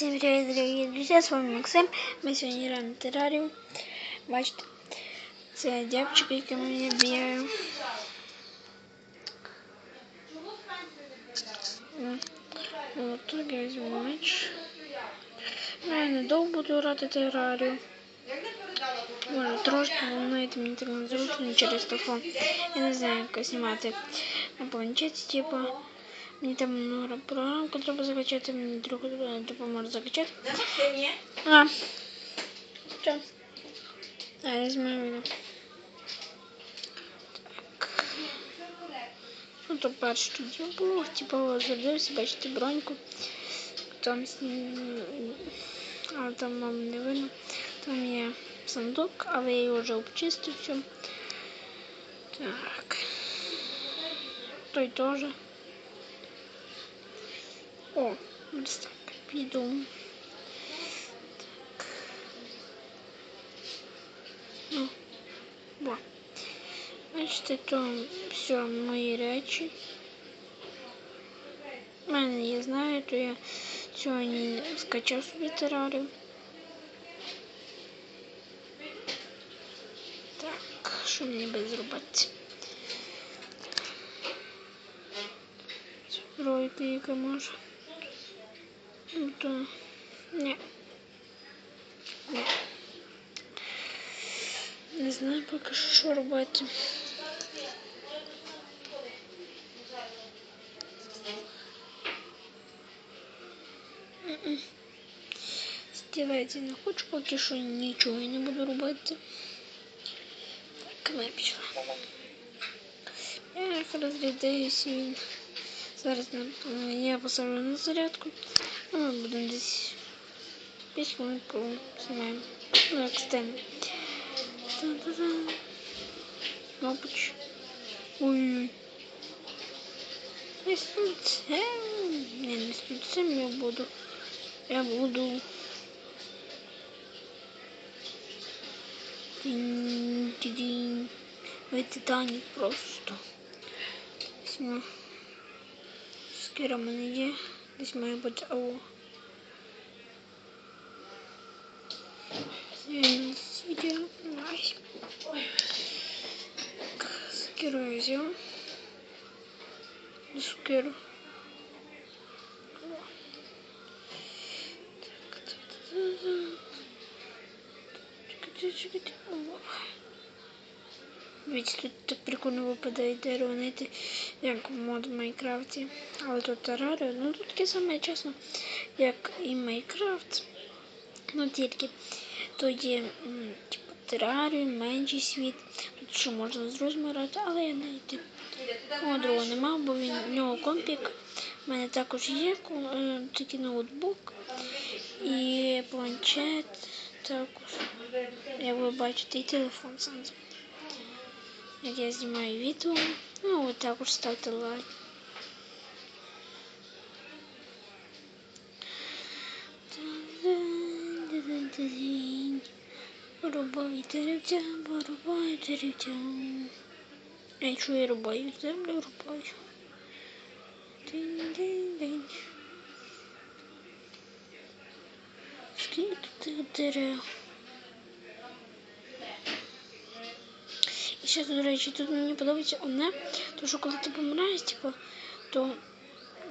Всем привет, дорогие друзья, с вами Максим. Ми сьогодні граємо в терарію. Бачите, це дябчик, який мене бігає. От так я візьму меч. Ну, я недовго буду грати терарію. Може трошки, але знаєте, мені так незручно через телефон. Я не знаю, як знімати на планшеті, типу. Мені там много програмку треба закачати, мені друг допоможе закачати. А. Що? А, я знімаю відео. Так. Ну, то перше тоді було, типу, зробився, бачите, броньку. Там, а там вам не видно. Там є сундук, але я його вже обчистив все. Так. Той теж. О, ось так піду. Так. Ну, бо. Бачите, то все мої речі. У мене я знаю, то я сьогодні скачав собі терарію. Так, що мені би зробити? Збройка, яка може. Ну то ні. Ні. Не знаю поки що, що робити. Стілець не хочу, поки що нічого не буду робити. Так, ми пішла. Я розглядаюся він. Зараз я поставлю на зарядку. Ну, ми будемо десь 5 хвилин знімаємо. Ну, як стенд. Мабуть. Ой-ой. Не стульцем. Не, не стульцем я буду. Я буду. Динь-динь. Ой, Титаник просто. Сма. Скіра в мене є. Десь має бути АО. Відео. Найс. Скіру Дивіться, тут так прикольно випадає дерево, знаєте, як в мод в Майнкрафті. Але тут тераріо, ну тут таке саме чесно, як і Майнкрафт. Ну тільки тут є типу, тераріо, менший світ. Тут що можна з розмірати, але я знаєте, мого друга нема, бо він в нього компік. У мене також є е, такий ноутбук і планшет також. Як ви бачите, і телефон сам. Як я знімаю відео. Ну, от також ставте лайк. Рубаю деревця, порубаю деревця. А якщо я рубаю землю, рубаю. День-день-день. Скільки тут дерев? Ще, до речі, тут мені подобається одне, тому що коли ти помираєш, типу, то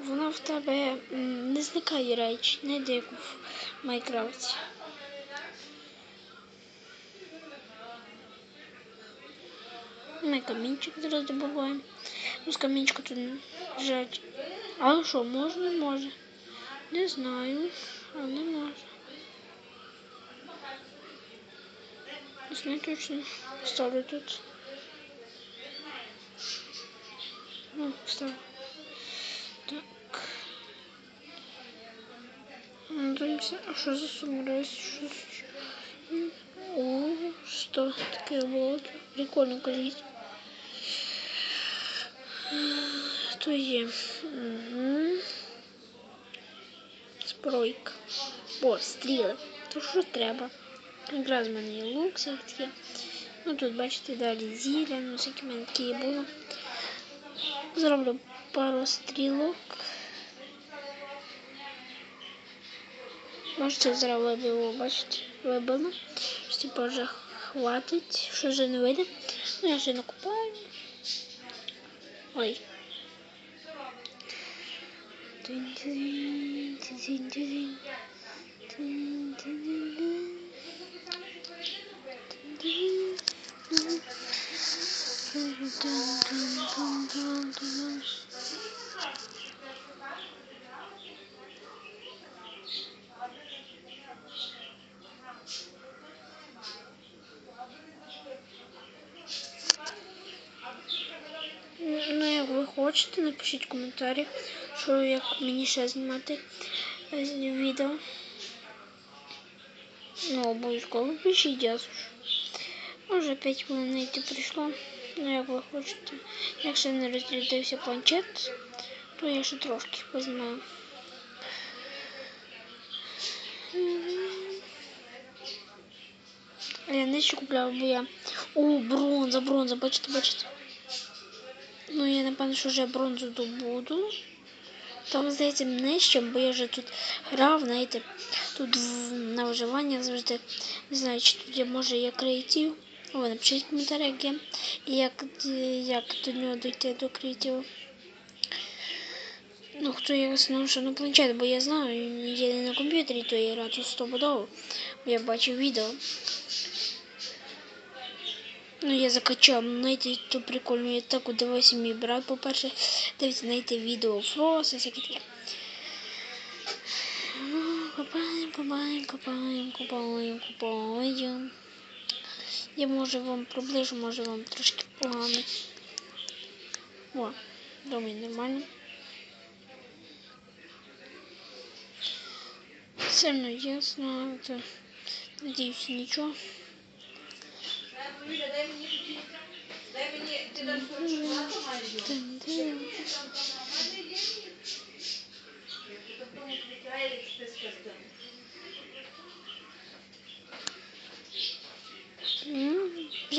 вона в тебе не зникає речі, не як в Майнкрафті. Ми камінчик зараз добуваємо. Ну, з камінчика тут жать. Але що, можна, може? Не знаю, але не може. Не знаю точно. Ставлю тут. Ну, ставлю. Так. Надеемся, а что за самурай? О, что такое вот? Прикольно колись. Что есть? Угу. Збройка. О, стріли. То що треба? Якраз в мене є лук всякий. Ну тут, бачите, далі зілля, ну всякі мене такі було. Зроблю пару стрілок. Можете зараз вибило, бачите, вибило. Що типу вже хватить, що вже не вийде. Ну я вже накупаю. Ой. Ну, як ви хочете, напишіть коментарі, що як мені ще знімати е, відео. Ну, обов'язково пишіть, я слушаю. Може 5 хвилин йти прийшло. Ну, як ви хочете. Якщо не розрядився планшет, то я ще трошки познімаю. А я нижче купляв, бо я... О, бронза, бронза, бачите, бачите. Ну, я напевно, що вже бронзу добуду. Там, здається, нижче, бо я вже тут грав, знаєте, тут на виживання завжди не знаю, чи тут я може є креатив. О, напишіть в коментарях, як, як до нього дойти до креативу. Ну, хто я основному що на планшет, бо я знаю, є не на комп'ютері, то я граю стопудово. Бо я бачив відео. Ну, я закачав, знаєте, то прикольно, я так удивився мій брат, по-перше, дивіться, знаєте, відео Фроса, всяке таке. Ну, копаємо, копаємо, копаємо, копаємо, копаємо. Я може вам приближу, може вам трошки погано. О, думаю, нормально. Все одно ясно, это, надеюсь, ничего. Дай мені, дай мені, ти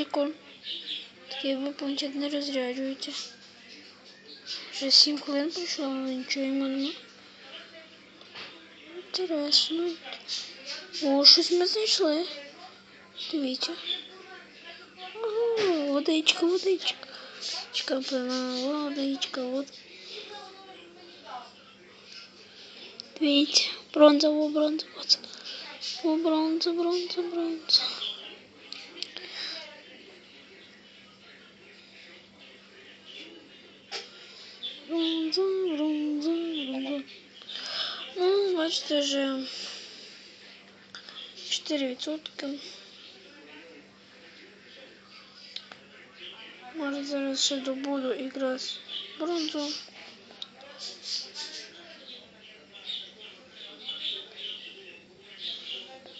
там шоколадку маєш? Прикольно. Такий ви планшет не розряджуєте. Вже 7 хвилин пройшло, але нічого йому нема. Інтересно. О, щось ми знайшли. Дивіться. Ого, водичка, водичка. Водичка пила, водичка, вот. Дивіться, бронзово, бронза, вот. О, бронза, бронза, бронза. Ну, бачите, вже 4%. Може зараз ще добуду якраз бронзу.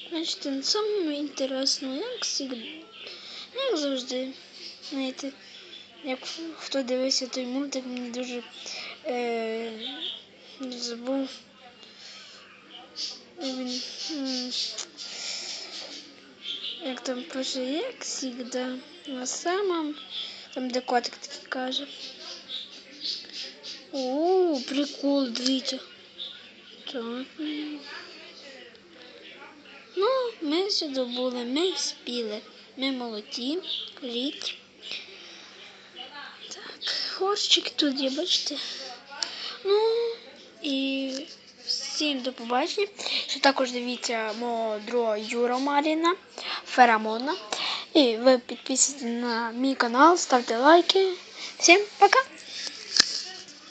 Значить, не саме інтересно, як завжди, знаєте, як хто дивився той мультик, мені дуже е, забув. Він, як там пише, як завжди, на самом там де котик такий каже. О, прикол, дивіться. Так. Ну, ми все добули, ми спіли. Ми молоді, кажіть. Так, тут є, бачите? Ну, і всім до побачення. Ще також дивіться мого друга Юра Маріна, Ферамона. І ви підписуйтесь на мій канал, ставте лайки. Всім пока!